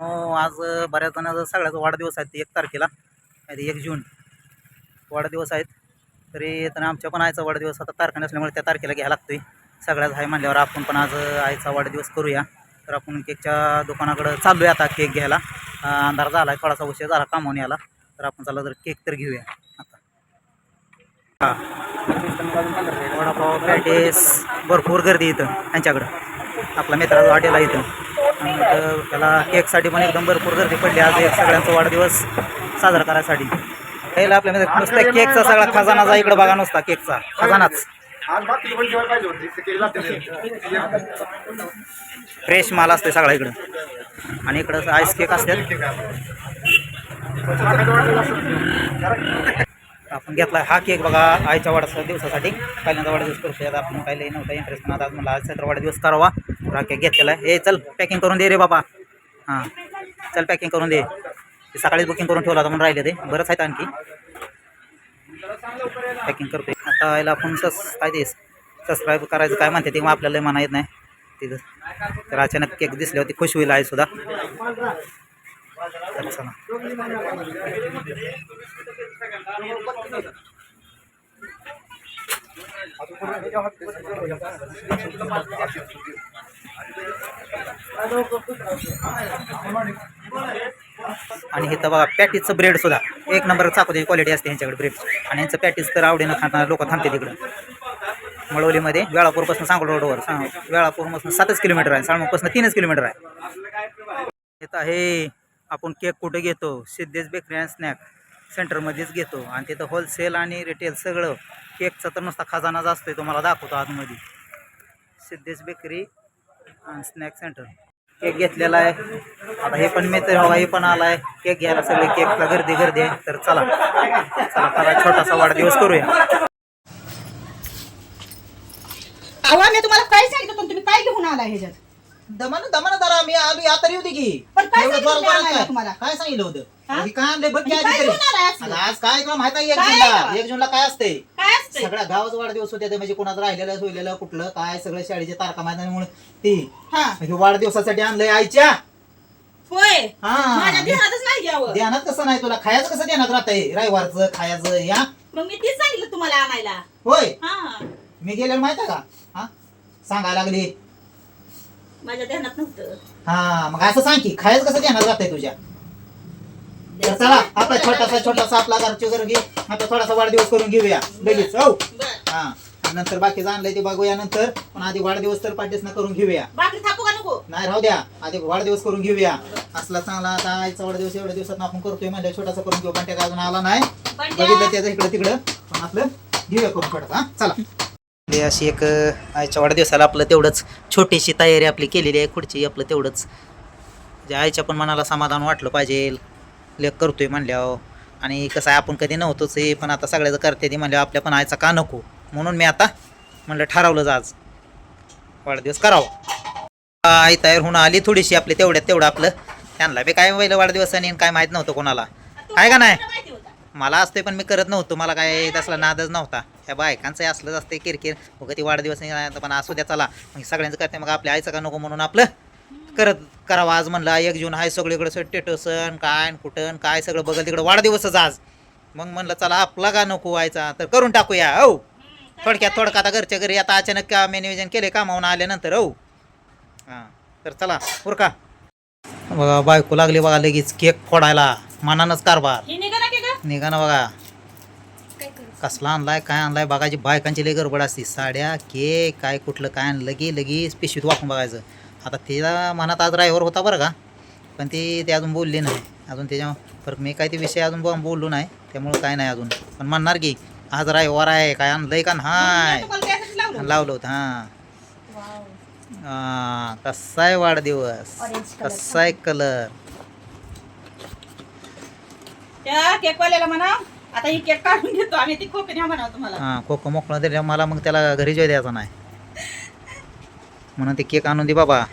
हो आज बऱ्याच जणांचा सगळ्याचा वाढदिवस आहेत एक तारखेला. आणि एक जून. वाढदिवस आहेत. तरी तर आमच्या पण आईचा वाढदिवस आता तारखा असल्यामुळे त्या तारखेला घ्यायला लागतोय. सगळ्याच आहे म्हणल्यावर आपण पण आज आईचा वाढदिवस करूया. तर आपण केकच्या दुकानाकडं चाललो आहे आता केक घ्यायला. अंधार झाला आहे थोडासा उशीर झाला कामावून याला तर आपण चला तर केक तर घेऊया आता. हां. वडापाव पॅटेस भरपूर गर्दी इथं त्यांच्याकडं. आपला मित्राचा हॉटेल आहे इथं. आणि त्याला केकसाठी पण एकदम भरपूर गर्दी पडली. आज एक सगळ्यांचा वाढदिवस साजरा करायसाठी. पहिला आपल्यामध्ये नुसता केकचा सगळा खजानाचा इकडं बघा नुसता केकचा. खजानाच. फ्रेश माल असते सगळा इकडं. आणि इकडं आईस केक असतात. आपण घेतला हा केक बघा आईच्या वाढ दिवसासाठी. पहिल्यांदा वाढदिवस करू शकतात आपण काही नव्हता इंटरेस्ट पण आज मला आज तर वाढदिवस करावा. हा केक घेतलेला आहे. ए चल पॅकिंग करून दे रे बाबा. हां चल पॅकिंग करून दे. ते सकाळीच बुकिंग करून ठेवलं होतं म्हणून राहिले ते. बरंच आहेत आणखी. पॅकिंग करतो आता याला आपण सस काय ते सबस्क्राईब करायचं काय म्हणते ते मग आपल्याला म्हणा येत नाही. तिथं. तर अचानक केक दिसले होते खुश होईल आहे सुद्धा. आणि हे आणि बघा पॅटीसचं ब्रेड सुद्धा. एक नंबर चाकोची क्वालिटी असते यांच्याकडे ब्रेड आणि यांचं पॅटीज तर आवडीनं खाताना लोक थांबते तिकडं मळवलीमध्ये वेळापूरपासून सांगोल रोडवर सांग वेळापूरपासून सातच किलोमीटर आहे. साळमुखपासून तीनच किलोमीटर आहे. येत आहे आपण केक कुठे घेतो? सिद्धेश बेकरी अँड स्नॅक सेंटरमध्येच घेतो. आणि तिथं होलसेल आणि रिटेल सगळं केकचा तर नुसता खजानाच आहे तुम्हाला दाखवतो आतमध्ये. सिद्धेश बेकरी आणि स्नॅक सेंटर. केक घेतलेला आहे. आता हे पण मित्र हवा हे पण आलाय. केक घ्यायला सगळे केकला गर्दी गर्दी आहे. तर चला. चला चला छोटासा वाढदिवस करूया. अहो मी तुम्हाला काय सांगितलं पण तुम्ही काय घेऊन आला ह्याच्यात? दमान दमान जरा मी आलो आता येऊ दे की. पण काय एवढं सांगितलं आणायला? तुम्हाला? काय सांगितलं होतं? हा? काय आणलंय? बघ की आधी काय तरी. असलं? आज काय तुला माहीत आहे? एक काय जूनला आहे? एक जूनला काय असते काय असतंय? सगळ्या गावाचा वाढदिवस होते ते म्हणजे कोणाचं राहिलेलं सोयलेलं कुठलं काय सगळं शाळेचे तारखा मैदानामुळे ते. हा. हे वाढदिवसासाठी आणलंय आईच्या. होय. हा. माझ्या ध्यानातच नाही घ्यावं. ध्यानात कसं नाही तुला? खायचं कसं ध्यानात राहतंय? रविवारचं खायचं या. मग मी तीच सांगितलं तुम्हाला आणायला. होय. हा. मी गेलेलो माहीत आहे का? हा? सांगायला लागली. माझ्या ध्यानात नव्हतं. हा मग असं सांग की खायचं कसं ध्यानात राहतंय तुझ्या? तर चला आता छोटासा छोटासा आपला घरचे घर घे. आता थोडासा वाढदिवस करून घेऊया. लगेच हो? बर. हा. आणि नंतर बाकीचं आणलंय ते बघूया नंतर. पण आधी वाढदिवस तर पाठीस करून घेऊया. बाकी थापू का नको? नाही राहू द्या. आधी वाढदिवस करून घेऊया. असला चांगला आता आईचा वाढदिवस एवढ्या दिवसात आपण करतोय म्हणजे छोटासा करून घेऊ. पण त्या अजून आला नाही. बघितलं त्याचं इकडं तिकडं पण आपलं घेऊया करून छोटासा हा. चला. आपली अशी एक आईच्या वाढदिवसाला आपलं तेवढंच छोटीशी तयारी आपली केलेली आहे खुर्ची आपलं तेवढंच. जे आईच्या पण मनाला समाधान वाटलं पाहिजे. लेख करतोय म्हणल्यावर. आणि कसं आहे आपण कधी नव्हतोच हे पण आता सगळ्याचं करते ते म्हणल्यावर आपल्या पण आयचा का नको? म्हणून मी आता म्हणलं ठरवलंच आज. वाढदिवस करावा. आई तयार होऊन आली थोडीशी आपली तेवढ्यात तेवढं आपलं. त्यांना बी काय पहिलं वाढदिवसाने काय माहीत नव्हतं कोणाला. आहे का नाही? मला असते पण मी करत नव्हतो. मला काय तसला नादच नव्हता. ह्या बायकांचं असलंच असते किरकिर. मग ती वाढदिवस नाही पण असू द्या चला. मग सगळ्यांचं करते मग आपल्या आईचं का नको म्हणून आपलं करत करावं आज म्हणलं. एक जून आहे सगळीकडे स्टेटसन काय न कुठं काय सगळं बघल तिकडं वाढदिवसच आज. मग म्हणलं चला आपला का नको व्हायचा तर करून टाकूया हो थोडक्यात थोडक्यात आता घरच्या घरी आता अचानक का मी नियोजन केले कामावून आल्यानंतर हो हां तर चला उरका. बघा बायको लागली बघा लगेच केक फोडायला. मनानच कारभार. निघा ना की बघा कसला आणलाय काय आणलाय? बघायची बायकांची लय गडबड असते. साड्या केक काय कुठलं काय आणलं? की लगेच पिशवीत वाकून बघायचं. आता तिला मनात आज ड्रायव्हर होता बरं का? पण ती ते अजून बोलली नाही. अजून त्याच्या पर मी काय ते विषय अजून बोललो नाही. त्यामुळं काय नाही अजून. पण म्हणणार की आज ड्रायव्हर आहे काय आणलंय का त्यासाठी लावलं होतं? हां. हां कसा आहे वाढदिवस. कसा आहे कलर त्या केक वाल्याला म्हणा. आता ही केक काढून घेतो आम्ही ती म्हणावं तुम्हाला. हां खोकं मोकळं दिलं मला मग त्याला घरी जेवाय द्यायचा नाही. म्हणून ते केक आणून दे बाबा.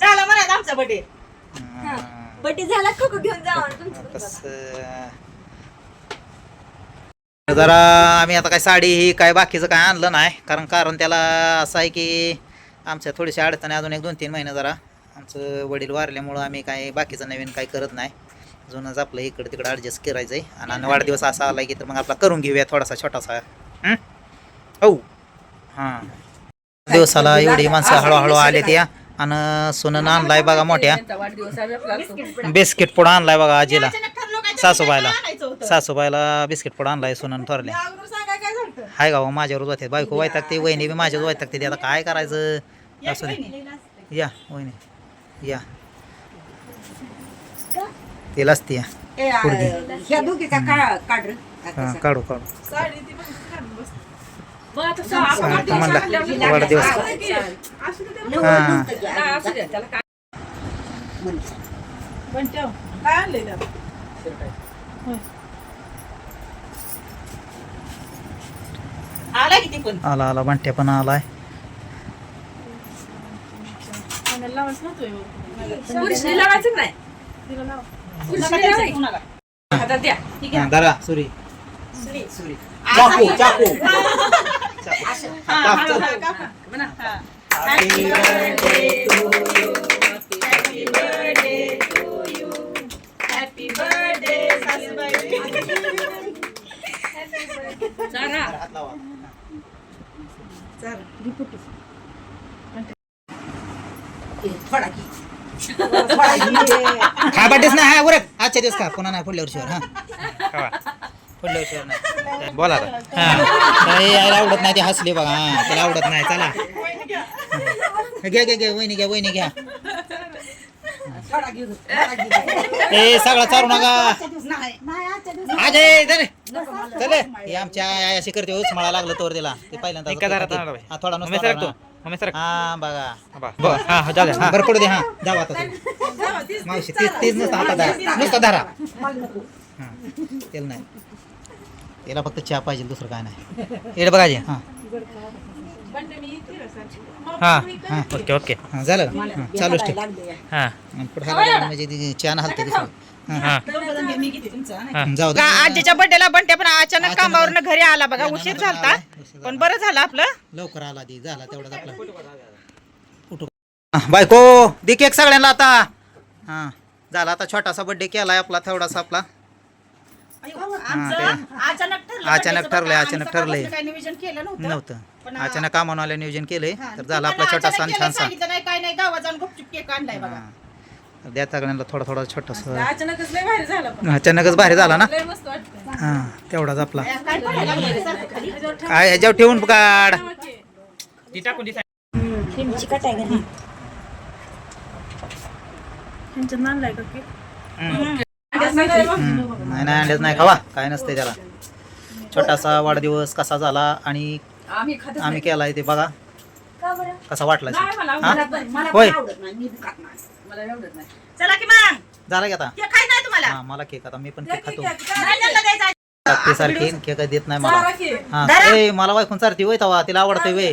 झाला म्हणा आमचा बर्थडे हां. बड्डे झाला खोको घेऊन जा कसं जरा आम्ही आता काय साडी ही काय बाकीचं काय आणलं नाही. कारण कारण त्याला असं आहे की आमच्या थोडीशी अडचणी अजून एक दोन तीन महिने जरा आमचं वडील वारल्यामुळं आम्ही काय बाकीचं नवीन काय करत नाही. जुनंच आपलं इकडं तिकडं ॲडजस्ट करायचं आहे आणि वाढदिवस असा आला की तर मग आपला करून घेऊया थोडासा छोटासा. हो? हां. दिवसाला एवढी माणसं हळूहळू आले त्या आणि सोनं आणलाय बघा मोठ्या. बिस्किट पुढं आणलाय बघा आजीला. सासूबाईला. सासूबाईला बिस्किट पुढं आणलाय सोनं थोरल्या. हाय गाव माझ्यावर होते बायको वायताक ते वहिनी बी माझ्यावर वायताक ते आता काय करायचं? असं नाही या वहिनी. या. ती ह्या दोघीचा काढ काढ रे. हा, काढू काढू साडी ती पण छान बसते. मग आता सांग, आपण म्हणला, वाढदिवस वाढदिवस. असू दे तेवढं. हा नाही, असू दे, त्याला काय पण ठेव. काय आणलंय त्यात? होय. आला किती पण आला आला बंट्या पण आलाय कोणाला लावायचं नव्हतं हे. पुरुषने लावायचं नाही तिला लाव. हातात द्या. ठीक आहे. हा, धरा सुरी. सुरी. सुरी चाकू चाकू. हा, हा, हा. हा. सासूबाई. चारा. हात लावा. थोडा की. हा बड्डेच नाही हा उरक. आजच्या दिवस का पुन्हा नाही पुढल्या वर्षीवर हा. खावा. पुढल्या वर्षीवर नाही. बोला आता. हा. यायला आवडत नाही ती हसली बघा. हा त्याला आवडत नाही चला. घ्या घ्या घ्या वहिनी घ्या वहिनी घ्या. ए सगळा चारू नका. नाही. अजय चले. चले. हे आमच्या आई अशी करते उच मला लागलं तोवर तिला ते पहिल्यांदा हा थोडा नुसता ना. हा बघा बरं पडू दे हा जाऊ आता तुम्ही. मावशी तीच तीच नुसता हातात धरा नुसता धरा हा तेल नाही त्याला फक्त चहा पाहिजे दुसरं काय नाही इकडे बघा हा हा. हा ओके ओके. हा झालं. हा, हा. पुढे म्हणजे ती न हलते दुसरं हा, हा दोघं जण मी किती तुमचं, हा? हा, जाऊ दे. आजीच्या बर्थडेला बंट्या पण अचानक कामावरनं घरी आला बघा उशीर उशीर पण बरं झालं आपलं. लवकर आला ती झाला तेवढाच आपला. उठू. हा, बायको दे केक सगळ्यांना आता. हा झाला आता छोटासा बर्थडे केलाय आपला थोडासा आपला. आमचं ते- अचानक ठरलं अचानक बर्थडेचं ठरलंय, बघा. अचानक ठरलंय. सकाळपासून काही नियोजन केलं नव्हतं. नव्हतं. पण, अचानक कामावून आलं नियोजन केलंय हा, तर झाला आपला अचानक केलं, छानसा सांगितलं नाही काय नाही गावात जाऊन गुपचूप केक आणलाय बघा. हा. द्या सगळ्यांना थोडा थोडा छोटासा. अचानकच लय भारी झालं पण. अचानकच भारी झाला ना? लय मस्त वाटतं. हा तेवढाच आपला. काय पडायला लागलं रे सारखं खाली? काय ह्याच्यावर ठेवून काढ. ती टाकून ती नाही नाही अंड्याच नाही. खावा. काय नसते त्याला. छोटासा वाढदिवस कसा झाला आणि आम्ही केलाय ते बघा. कसा वाटला होय. झाला की आता? हा मला केक आता. मी पण केक खातो. ते सारखी केक देत नाही मला. हा. मला वायकून चारती वय तवा. तिला आवडतंय वे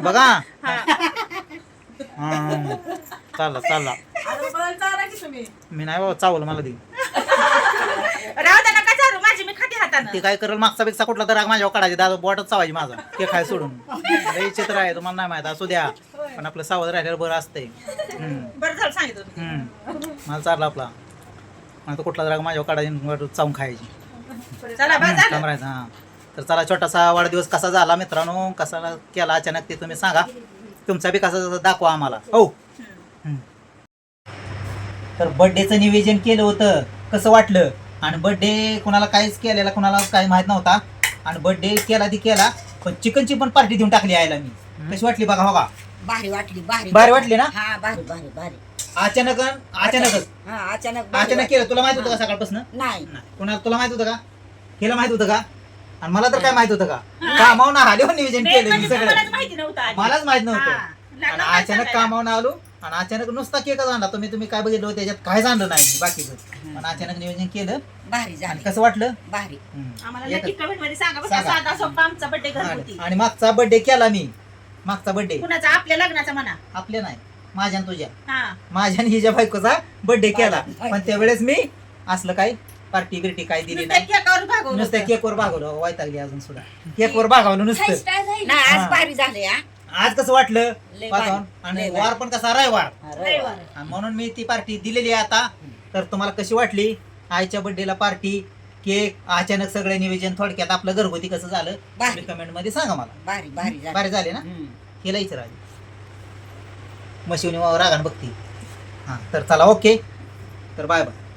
बघा. हा. चालला चालला. मी नाही बाबा चावलं मला ती. राहू द्या नका चारू माझी मी खाते हातानं. ती काय करेल? मागचा पेक्षा कुठला तर राग माझ्यावर काढायची. दादा बोटच चावायची माझा. केक खाय सोडून. लई चित्र आहे तुम्हाला नाही माहीत. असू द्या. पण आपलं सावध राहिल्यावर बरं असतंय. हम्म. बरं झालं सांगितलं तुम्ही. हम्म. मला चालला आपला. मला कुठला राग माझ्यावर काढायची वर चावून खायची. चला बरं झालं. थांब राहायचं, हा. तर चला छोटासा वाढदिवस कसा झाला मित्रांनो? कसा केला अचानक ते तुम्ही सांगा. तुमचा बी कसा दाखवा आम्हाला. हो. हम्म. तर बर्थडेचं नियोजन केलं होतं. कसं वाटलं? आणि बर्थडे कुणाला काहीच केलेला कुणाला काही माहीत नव्हता. आणि बर्थडे केला ती केला पण चिकनची पण पार्टी देऊन टाकली आयला मी. कशी वाटली बघा बघा भारी वाटली भारी. भारी वाटली ना? हा भारी भारी भारी. अचानक अचानकच. हा अचानक भारी अचानक केलं. तुला माहीत होतं का सकाळपासून? वाटली. नाही. कुणाला तुला माहीत होतं का? हिला माहीत होतं का? आणि मला तर काय माहीत होतं का? कामावून आले हो नियोजन केलं मी म्हणजे सगळं. माहिती नव्हतं आधी. मलाच माहीत हा. नव्हतं. आणि अचानक? कामावून आलो. आणि अचानक नुसता केकच आणला. तुम्ही तुम्ही काय बघितलं? होतं त्याच्यात काहीच आणलं नाही. मी बाकीचं पण अचानक नियोजन केलं. भारी आणि झाली. कसं वाटलं? भारी. हम्म. आम्हाला एकच. नक्की कमेंटमध्ये सांगा बरं का, सांगा. साधा सोपा आमचा बर्थडे घरगुती. आणि मागचा बर्थडे केला मी. मागचा बर्थडे कुणाचा? आपल्या लग्नाचा म्हणा. आपले नाही. माझ्या आणि तुझ्या. हा. माझ्या आणि हिच्या बायकोचा बर्थडे केला. पण त्यावेळेस मी असलं काही पार्टी बिर्टी काही दिली नुसत्या नाही. केकावर भागवलं होतं. केकवर भागवलं. वायतागली अजून सुद्धा. केकवर भागवलं नुसतं. नाही हा. आज भारी झाले हा. आज कसं वाटलं? लय वातावरण भारी, आणि लय वार. पण कसा? रविवार. हा, रविवार. आणि म्हणून मी ती पार्टी दिलेली आहे आता. तर तुम्हाला कशी वाटली? आईच्या बर्थडेला पार्टी केक अचानक सगळं नियोजन थोडक्यात आपलं घरगुती कसं झालं? भारी. कमेंटमध्ये सांगा मला. भारी भारी झालं. भारी झाले ना? हम्म. केला इचर आधी मशिवनी रागान बघती. हां तर चला ओके तर बाय बाय